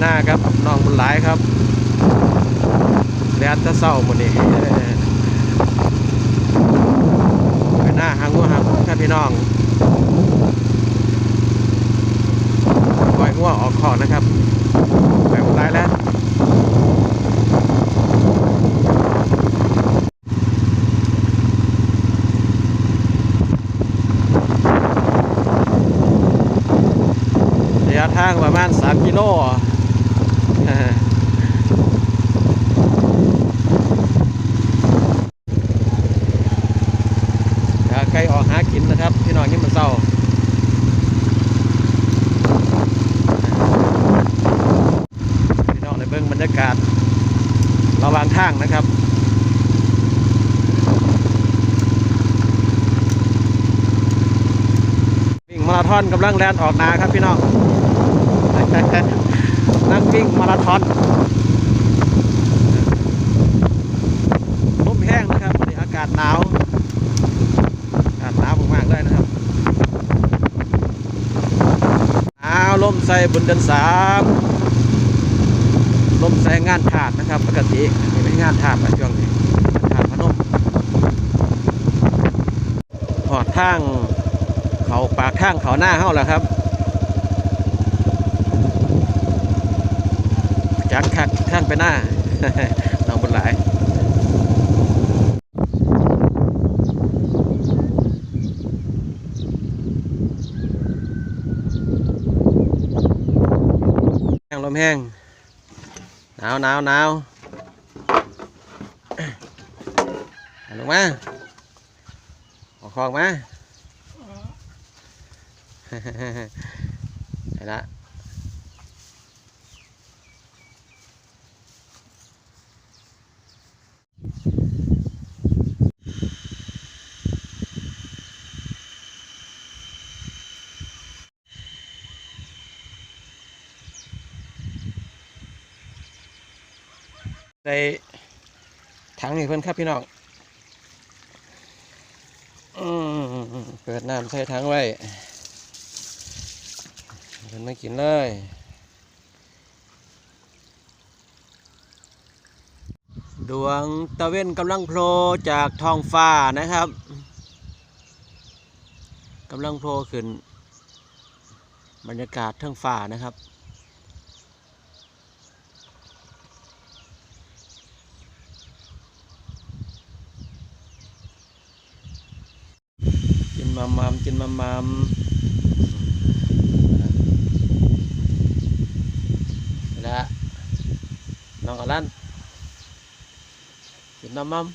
หน้าครับน้องบุญหลายครับแดดจะเศร้าหมดนี่ไปหน้าหางงัวหางควายครับพี่น้องปล่อยงัวออกขอนะครับไปบุญหลายแล้วระยะทางประมาณ 3 กิโล ไก่ออกหากินนะครับ พี่น้องนี่มันเศร้าพี่น้องในเบื้องบรรยากาศระหว่างทางนะครับวิ่งมาราธอนกำลังแลนออกนาครับพี่น้อง นั่งวิ่งมาราธอนลมแห้งนะครับวันนี้อากาศหนาวอากาศหนาวมากๆเลยนะครับหนาวลมใส่บนเดือนสามลมใส่งานถาดนะครับ ปกตินี่ไม่งานถาดนะช่วงนี้ถาดพนมหอดทางเขาปากทางเขาหน้าเฮาแล้วครับ จักคักทางไปหน้าน้องบุญหลายแห้งลมแห้งหนาวหนาวหนาวลงมาออกคลองมาเห็นละ ใส่ถังนี่เพิ่อนครับพี่น้องอเปิดน้ำใส่ถังไว้เดินมากินเลยดวงตะเว้นกำลังโผล่จากท้องฟ้านะครับกำลังโผล่ขึ้น บรรยากาศทั้งฟ้านะครับ มามามกินมามาม Wala. Nang kalan. Yun na, ma'am.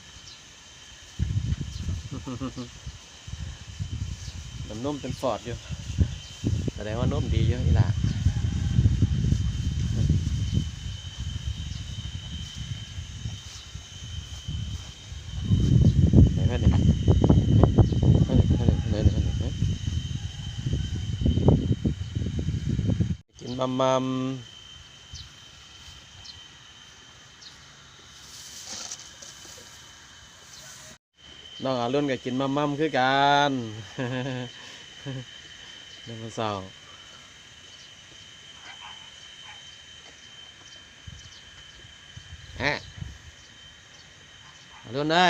น้ำนมเป็นฟอร์ดอยู่แสดงว่านมดีเยอะอีหล่ะไหนเพื่อนเนี่ยเพื่อนเนี่ยเพื่อนเนี่ยเพื่อนเนี่ยเพื่อนเนี่ยกิน มัมมัมน้องอารุ่นก็กินมัมมัมคือกันเดี๋ยวมาเศร้าฮะอารุ่นเอ้